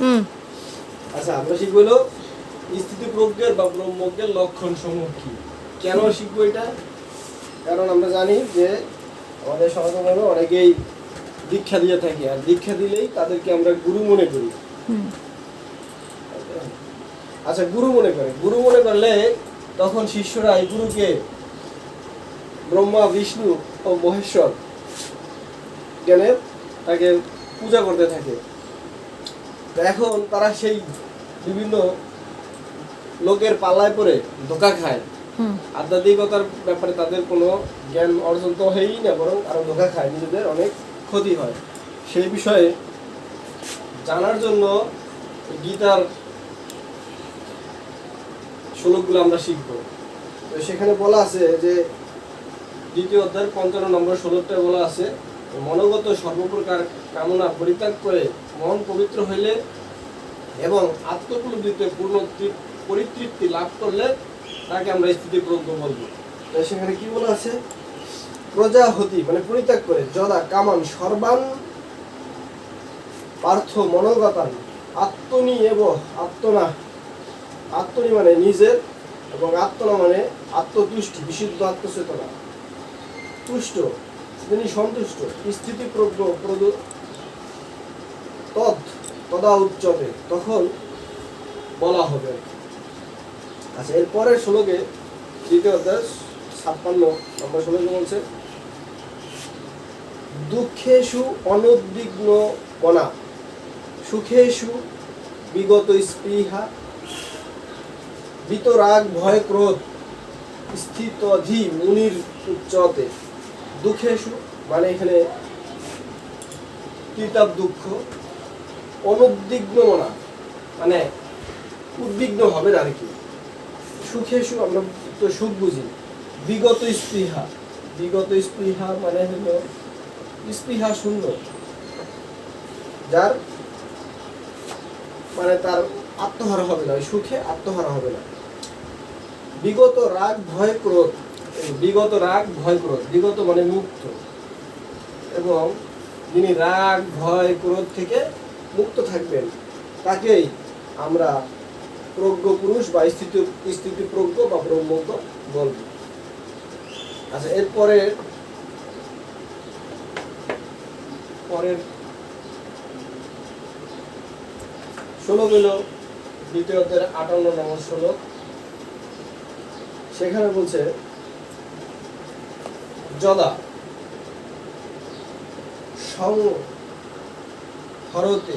হুম। আচ্ছা আমরা শিখব হলো স্থিতি প্রজ্ঞের বা ব্রহ্মজ্ঞের লক্ষণ সমূহ কি? কেন শিখব এটা? কারণ আমরা জানি যে আমাদের সমাজে অনেকেই দীক্ষা দিয়ে থাকি আর দীক্ষা দিলেই তাদেরকে আমরা গুরু মনে করি। আচ্ছা গুরু মনে করে। গুরু মনে করলে তখন শিষ্যরা এই গুরুকে ব্রহ্মা বিষ্ণু ও মহেশ্বর জ্ঞানে তাকে পূজা করতে থাকে। এখন তারা সেই বিভিন্ন লোকের পাল্লায় পড়ে ধোকা খায়। আধ্যাত্মিকতার ব্যাপারে তাদের কোনো জ্ঞান অর্জন তো হয়ই না বরং আরও ধোকা খায় নিজেদের অনেক ক্ষতি হয়। সেই বিষয়ে জানার জন্য গীতার শ্লোকগুলো আমরা শিখব। তো সেখানে বলা আছে যে দ্বিতীয় অধ্যায়ের পঞ্চান্ন নম্বর ষোলোটা বলা আছে মনোগত সর্বপ্রকার কামনা পরিত্যাগ করে মন পবিত্র হইলে এবং আত্মপ্রবৃত্তিতে পূর্ণ পরিতৃপ্তি লাভ করলে তাকে আমরা স্থিতি প্রজ্ঞ বলব। তো সেখানে কি বলা আছে? প্রজাহতি মানে পরিত্যাগ করে যদা কামান, সর্বান, পার্থ মনোগতান আত্মনি এব আত্মনা। আত্মনি মানে নিজের এবং আত্মনা মানে আত্মতুষ্টি, বিশুদ্ধ আত্মচেতনা। তুষ্ট তিনি সন্তুষ্ট স্থিতি প্রজ্ঞ প্রদ তদ, তদা উচ্চতে। তখন বলা হবে। আচ্ছা এরপরের শ্লোকে দ্বিতীয় অধ্যায়, ছাপ্পান্ন, নম্বর শ্লোকে বলছে, দুঃখেষু অনুদ্বিগ্ন বনা সুখেষু বিগত স্পৃহা, বিতরাগ ভয় ক্রোধ, স্থিতধি মুনির উচ্চতে। দুঃখেষু মানে এখানে তিতাব দুঃখ অনুদ্বিগ্ন মনা মানে উদ্বিগ্ন হবে না আর কি। সুখেষু আমরা তো সুখ বুঝি। বিগত স্পৃহা। বিগত স্পৃহা মানে হলো স্পৃহা শূন্য যার মানে তার আত্মহারা হবে না। সুখে আত্মহারা হবে না। বিগত রাগ, ভয়, ক্রোধ বিগত রাগ, ভয়, ক্রোধ। বিগত মানে মুক্ত। এবং যিনি রাগ, ভয়, ক্রোধ থেকে মুক্ত থাকবেন, তাকেই আমরা প্রজ্ঞ পুরুষ বা স্থিতি স্থিতি প্রজ্ঞ বা ব্রহ্মজ্ঞ বলব। আচ্ছা এরপরে পরের শ্লোক হলো দ্বিতীয় আটান্ন নম্বর শ্লোক। সেখানে বলছে যদা সং হরতে